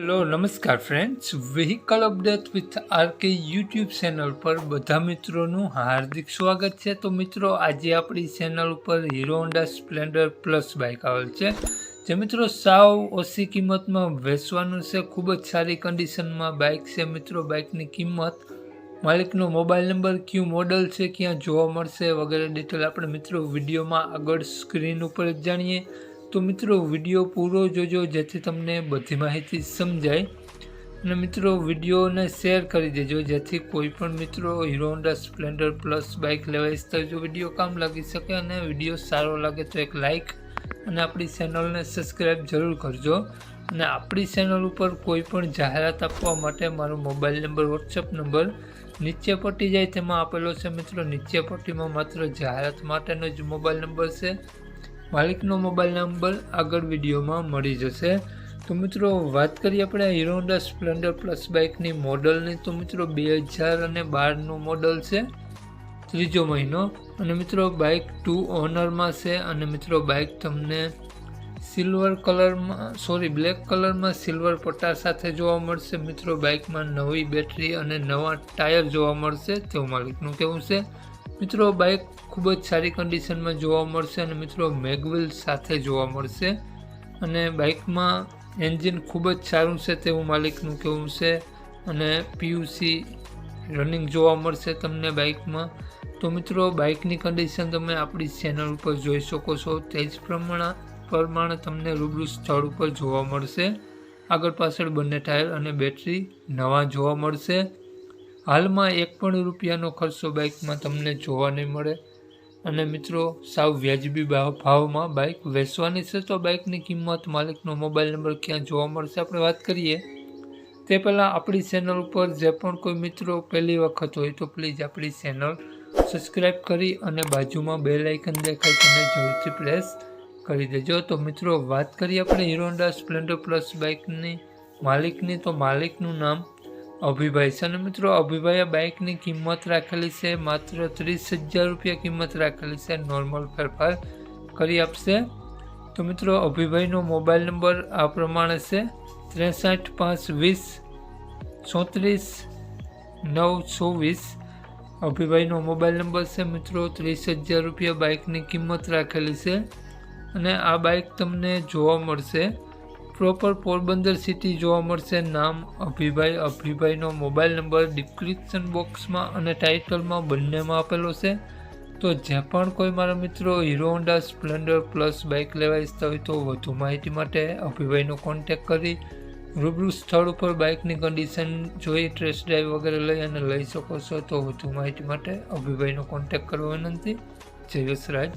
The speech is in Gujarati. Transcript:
હેલો, નમસ્કાર friends vehicle update with RK YouTube channel પર બધા મિત્રોનું હાર્દિક સ્વાગત છે. તો મિત્રો, આજે આપણી ચેનલ ઉપર Hero Honda Splendor Plus bike આવેલ છે. જે મિત્રો સાવ ઓછી કિંમતમાં વેચવાનું છે. ખૂબ જ સારી કન્ડિશનમાં બાઇક છે મિત્રો. બાઇકની કિંમત, માલિકનો મોબાઈલ નંબર ક્યુ મોડલ છે, ક્યાં જોવા મળશે વગેરે ડિટેલ આપણે મિત્રો વિડીયોમાં આગળ સ્ક્રીન ઉપર જ જાણીએ. તો મિત્રો, વીડિયો પૂરો જોજો જેથી તમને બધી માહિતી સમજાય. અને મિત્રો, વિડીયોને શેર કરી દેજો જેથી કોઈ પણ મિત્રો Hero Honda Splendor Plus bike લેવા ઈચ્છતા જો વીડિયો કામ લાગી શકે અને વીડિયો સારો લાગે તો એક લાઇક અને આપણી ચેનલને સબસ્ક્રાઈબ જરૂર કરજો. અને આપણી ચેનલ ઉપર કોઈ પણ જાહેરાત આપવા માટે મારો મોબાઈલ નંબર વોટ્સઅપ નંબર નીચે પટ્ટી જાય તેમાં આપેલો છે. મિત્રો, નીચે પટ્ટીમાં માત્ર જાહેરાત માટેનો જ મોબાઈલ નંબર છે. માલિકનો મોબાઈલ નંબર આગળ વિડીયોમાં મળી જશે. તો મિત્રો, વાત કરીએ આપણે હીરો હોન્ડા સ્પ્લેન્ડર પ્લસ બાઇકની મોડલની. તો મિત્રો, બે હજાર અને બારનું મોડલ છે, ત્રીજો મહિનો. અને મિત્રો બાઇક ટુ ઓનરમાં છે. અને મિત્રો બાઇક તમને સિલ્વર કલરમાં સોરી બ્લેક કલરમાં સિલ્વર પટ્ટા સાથે જોવા મળશે. મિત્રો બાઇકમાં નવી બેટરી અને નવા ટાયર જોવા મળશે. તેવું માલિકનું કહેવું છે. મિત્રો, બાઇક ખૂબ જ સારી કન્ડિશનમાં જોવા મળશે અને મિત્રો મેગવિલ સાથે જોવા મળશે. અને બાઇકમાં એન્જિન ખૂબ જ સારું છે તેવું માલિકનું કહેવું છે. અને પીયુસી રનિંગ જોવા મળશે તમને બાઇકમાં. તો મિત્રો, બાઇકની કન્ડિશન તમે આપણી ચેનલ ઉપર જોઈ શકો છો. તે જ પ્રમાણે પ્રમાણે તમને રૂબરૂ સ્થળ ઉપર જોવા મળશે. આગળ પાછળ બંને ટાયર અને બેટરી નવા જોવા મળશે. હાલમાં એક પણ રૂપિયાનો ખર્ચો બાઇકમાં તમને જોવા નહીં મળે. અને મિત્રો, સાવ વ્યાજબી ભાવમાં બાઇક વેચવાની છે તો બાઇકની કિંમત, માલિકનો મોબાઈલ નંબર ક્યાં જોવા મળશે આપણે વાત કરીએ. તે પહેલાં આપણી ચેનલ ઉપર જે પણ કોઈ મિત્રો પહેલી વખત હોય તો પ્લીઝ આપણી ચેનલ સબસ્ક્રાઈબ કરી અને બાજુમાં બે લાઇકન દેખાય તેને જરૂરથી પ્રેસ કરી દેજો. તો મિત્રો, વાત કરીએ આપણે હીરો હોન્ડા સ્પ્લેન્ડર પ્લસ બાઇકની. માલિકની તો માલિકનું નામ અભિભાઈ છે અને મિત્રો, અભિભાઈએ બાઇકની કિંમત રાખેલી છે, માત્ર ત્રીસ હજાર રૂપિયા કિંમત રાખેલી છે નોર્મલ ફેરફાર કરી આપશે. તો મિત્રો, અભિભાઈનો મોબાઈલ નંબર આ પ્રમાણે છે, ત્રેસઠ પાંચ વીસ, ચોત્રીસ, નવ, ચોવીસ. અભિભાઈનો મોબાઈલ નંબર છે મિત્રો, ત્રીસ હજાર રૂપિયા બાઇકની કિંમત રાખેલી છે. અને આ બાઇક તમને જોવા મળશે. પ્રોપર પોરબંદર સિટી જોવા મળશે. નામ અભિભાઈ. અભિભાઈનો મોબાઈલ નંબર ડિસ્ક્રિપ્શન બોક્સમાં અને ટાઇટલમાં બંનેમાં આપેલો છે. તો જે પણ કોઈ મારા મિત્રો Hero Honda Splendor Plus bike લેવા ઈચ્છતા હોય તો વધુ માહિતી માટે અભિભાઈનો કોન્ટેક કરી રૂબરૂ સ્થળ ઉપર બાઇકની કન્ડિશન જોઈ ટ્રેસ ડ્રાઈવ વગેરે લઈ અને લઈ શકો છો. તો વધુ માહિતી માટે અભિભાઈનો કોન્ટેક કરવો વિનંતી. જય રાજ